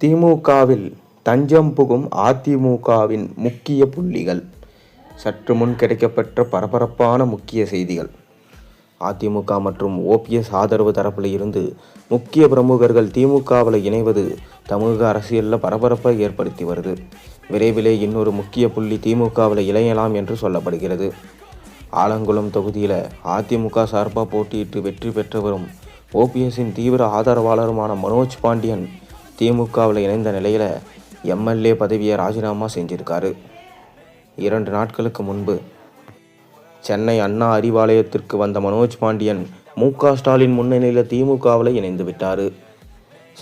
திமுகவில் தஞ்சம் புகும் அதிமுகவின் முக்கிய புள்ளிகள். சற்று முன் கிடைக்கப்பெற்ற பரபரப்பான முக்கிய செய்திகள். அதிமுக மற்றும் ஓபிஎஸ் ஆதரவு தரப்பில் இருந்து முக்கிய பிரமுகர்கள் திமுகவில் இணைவது தமிழக அரசியலில் பரபரப்பை ஏற்படுத்தி வருது. விரைவிலே இன்னொரு முக்கிய புள்ளி திமுகவில் இணையலாம் என்று சொல்லப்படுகிறது. ஆலங்குளம் தொகுதியில் அதிமுக சார்பாக போட்டியிட்டு வெற்றி பெற்றவரும் ஓபிஎஸ்ஸின் தீவிர ஆதரவாளருமான மனோஜ் பாண்டியன் திமுகவில் இணைந்த நிலையில் எம்எல்ஏ பதவியை ராஜினாமா செஞ்சிருக்காரு. இரண்டு நாட்களுக்கு முன்பு சென்னை அண்ணா அறிவாலயத்திற்கு வந்த மனோஜ் பாண்டியன் மு க ஸ்டாலின் முன்னணியில் திமுகவில் இணைந்து விட்டார்.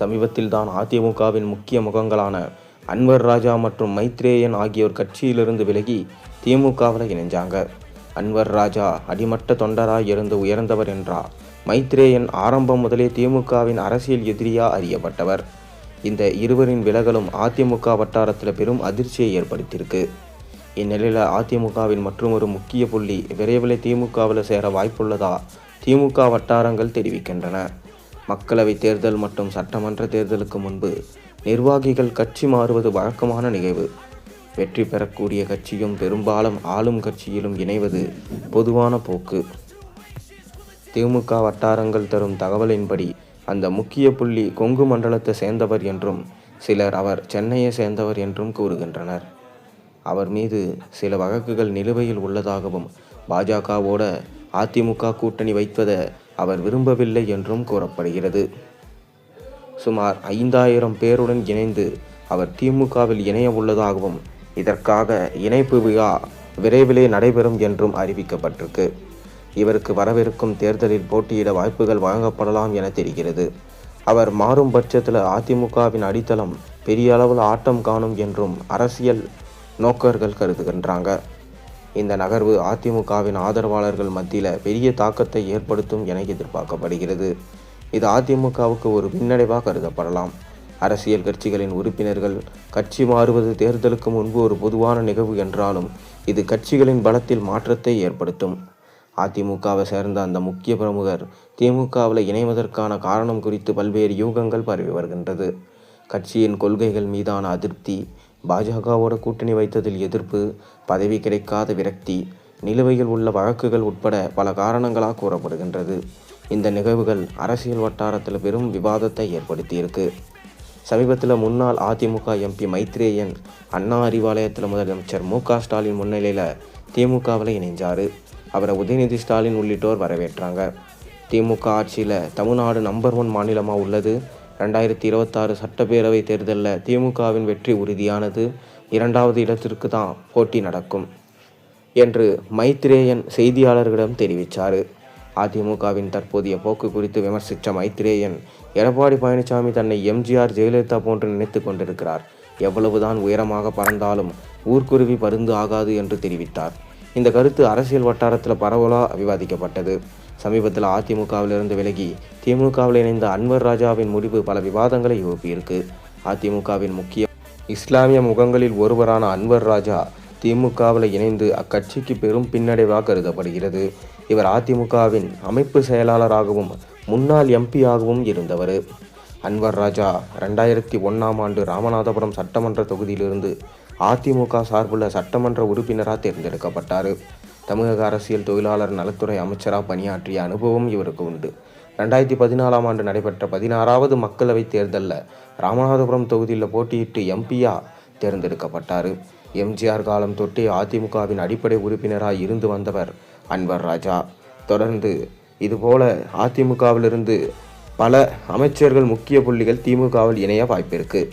சமீபத்தில் தான் அதிமுகவின் முக்கிய முகங்களான அன்வர் ராஜா மற்றும் மைத்ரேயன் ஆகியோர் கட்சியிலிருந்து விலகி திமுகவில் இணைஞ்சாங்க. அன்வர் ராஜா அடிமட்ட தொண்டராய் இருந்து உயர்ந்தவர் என்றார் மைத்ரேயன் ஆரம்பம் முதலே திமுகவின் அரசியல் எதிரியா அறியப்பட்டவர். இந்த இருவரின் விலகலும் அதிமுக வட்டாரத்தில் பெரும் அதிர்ச்சியை ஏற்படுத்தியிருக்கு. இந்நிலையில் அதிமுகவின் மற்றொரு முக்கிய புள்ளி விரைவில் திமுகவில் சேர வாய்ப்புள்ளதா? திமுக வட்டாரங்கள் தெரிவிக்கின்றன. மக்களவைத் தேர்தல் மற்றும் சட்டமன்ற தேர்தலுக்கு முன்பு நிர்வாகிகள் கட்சி மாறுவது வழக்கமான நிகழ்வு. வெற்றி பெறக்கூடிய கட்சியும் பெரும்பாலும் ஆளும் கட்சியிலும் இணைவது பொதுவான போக்கு. திமுக வட்டாரங்கள் தரும் தகவலின்படி அந்த முக்கிய புள்ளி கொங்கு மண்டலத்தை சேர்ந்தவர் என்றும் சிலர் அவர் சென்னையை சேர்ந்தவர் என்றும் கூறுகின்றனர். அவர் மீது சில வழக்குகள் நிலுவையில் உள்ளதாகவும் பாஜகவோட அதிமுக கூட்டணி வைப்பதை அவர் விரும்பவில்லை என்றும் கூறப்படுகிறது. சுமார் ஐந்தாயிரம் பேருடன் இணைந்து அவர் திமுகவில் இணைய உள்ளதாகவும் இதற்காக இணைப்பு விழா விரைவிலே நடைபெறும் என்றும் அறிவிக்கப்பட்டிருக்கு. இவருக்கு வரவிருக்கும் தேர்தலில் போட்டியிட வாய்ப்புகள் வழங்கப்படலாம் என தெரிகிறது. அவர் மாறும் பட்சத்தில் அதிமுகவின் அடித்தளம் பெரிய அளவில் ஆட்டம் காணும் என்றும் அரசியல் நோக்கர்கள் கருதுகின்றாங்க. இந்த நகர்வு அதிமுகவின் ஆதரவாளர்கள் மத்தியில் பெரிய தாக்கத்தை ஏற்படுத்தும் என எதிர்பார்க்கப்படுகிறது. இது அதிமுகவுக்கு ஒரு பின்னடைவாக கருதப்படலாம். அரசியல் கட்சிகளின் உறுப்பினர்கள் கட்சி மாறுவது தேர்தலுக்கு முன்பு ஒரு பொதுவான நிகழ்வு என்றாலும் இது கட்சிகளின் பலத்தில் மாற்றத்தை ஏற்படுத்தும். அதிமுகவை சேர்ந்த அந்த முக்கிய பிரமுகர் திமுகவில் இணைவதற்கான காரணம் குறித்து பல்வேறு யூகங்கள் பரவி வருகின்றது. கட்சியின் கொள்கைகள் மீதான அதிருப்தி பாஜகவோட கூட்டணி வைத்ததில் எதிர்ப்பு பதவி கிடைக்காத விரக்தி நிலுவையில் உள்ள வழக்குகள் உட்பட பல காரணங்களாக கூறப்படுகின்றது. இந்த நிகழ்வுகள் அரசியல் வட்டாரத்தில் பெரும் விவாதத்தை ஏற்படுத்தியிருக்கு. சமீபத்தில் முன்னாள் அதிமுக எம்பி மைத்ரேயன் அண்ணா அறிவாலயத்தில் முதலமைச்சர் மு க ஸ்டாலின் முன்னிலையில் திமுகவில் இணைஞ்சார். அவரை உதயநிதி ஸ்டாலின் உள்ளிட்டோர் வரவேற்றாங்க. திமுக ஆட்சியில் தமிழ்நாடு நம்பர் ஒன் மாநிலமாக உள்ளது. ரெண்டாயிரத்தி இருபத்தாறு சட்டப்பேரவை தேர்தலில் திமுகவின் வெற்றி உறுதியானது. இரண்டாவது இடத்திற்கு தான் போட்டி நடக்கும் என்று மைத்ரேயன் செய்தியாளர்களிடம் தெரிவித்தார் அதிமுகவின் தற்போதைய போக்கு குறித்து விமர்சித்த மைத்ரேயன் எடப்பாடி பழனிசாமி தன்னை எம்ஜிஆர் ஜெயலலிதா போன்று நினைத்து கொண்டிருக்கிறார். எவ்வளவுதான் உயரமாக பறந்தாலும் ஊர்க்குருவி பருந்து ஆகாது என்று தெரிவித்தார். இந்த கருத்து அரசியல் வட்டாரத்தில் பரவலாக விவாதிக்கப்பட்டது. சமீபத்தில் அதிமுகவிலிருந்து விலகி திமுகவில் இணைந்த அன்வர் ராஜாவின் முடிவு பல விவாதங்களை எழுப்பியிருக்கு. அதிமுகவின் முக்கிய இஸ்லாமிய முகங்களில் ஒருவரான அன்வர் ராஜா திமுகவில் இணைந்து அக்கட்சிக்கு பெரும் பின்னடைவாக கருதப்படுகிறது. இவர் அதிமுகவின் அமைப்பு செயலாளராகவும் முன்னாள் எம்பியாகவும் இருந்தவர். அன்வர் ராஜா ரெண்டாயிரத்தி ஒன்றாம் ஆண்டு ராமநாதபுரம் சட்டமன்ற தொகுதியிலிருந்து அதிமுக சார்புள்ள சட்டமன்ற உறுப்பினராக தேர்ந்தெடுக்கப்பட்டார். தமிழக அரசியல் தொழிலாளர் நலத்துறை அமைச்சராக பணியாற்றிய அனுபவம் இவருக்கு உண்டு. ரெண்டாயிரத்தி பதினாலாம் ஆண்டு நடைபெற்ற பதினாறாவது மக்களவைத் தேர்தலில் ராமநாதபுரம் தொகுதியில் போட்டியிட்டு எம்பியா தேர்ந்தெடுக்கப்பட்டார். எம்ஜிஆர் காலம் தொட்டே அதிமுகவின் அடிப்படை உறுப்பினராக இருந்து வந்தவர் அன்வர் ராஜா. தொடர்ந்து இதுபோல அதிமுகவிலிருந்து பல அமைச்சர்கள் முக்கிய புள்ளிகள் திமுகவில் இணைய வாய்ப்பிருக்கு.